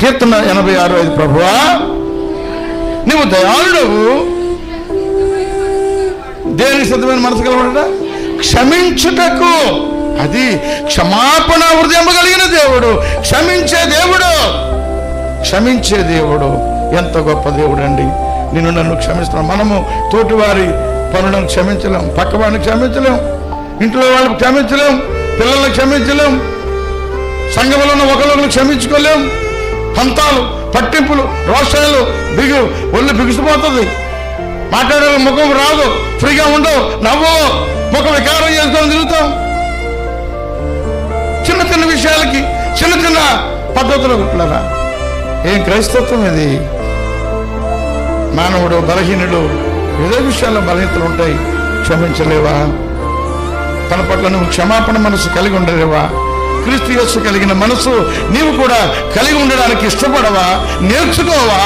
కీర్తన ఎనభై ఆరు ఐదు ప్రభువా నువ్వు దయాళుడవు. దేనికి సిద్ధమైన మనసు కలవడ క్షమించుటకు. అది క్షమాపణ హృదయం కలిగిన దేవుడు. క్షమించే దేవుడు. క్షమించే దేవుడు. ఎంత గొప్ప దేవుడు అండి నిన్ను నన్ను క్షమిస్తున్నాం. మనము తోటివారి పనులను క్షమించలేం. పక్కవాడిని క్షమించలేం. ఇంట్లో వాళ్ళని క్షమించలేం. పిల్లల్ని క్షమించలేం. సంఘంలో ఉన్న ఒకరిని క్షమించుకోలేం. పంతాలు పట్టింపులు రోషాలు బిగు ఒళ్ళు బిగుసిపోతుంది. మాట్లాడే ముఖం రాదు ఫ్రీగా ఉండవు నవ్వు. ముఖం వికారం చేసుకొని తిరుగుతాం. చిన్న చిన్న విషయాలకి చిన్న చిన్న పద్ధతులు పిల్లరా. ఏం క్రైస్తత్వం ఇది? మానవుడు బలహీనుడు ఏదో విషయాల్లో బలహీనతలు ఉంటాయి. క్షమించలేవా? తన పట్ల నువ్వు క్షమాపణ మనసు కలిగి ఉండలేవా? క్రీస్తు యేసు కలిగిన మనసు నీవు కూడా కలిగి ఉండడానికి ఇష్టపడవా? నేర్చుకోవా?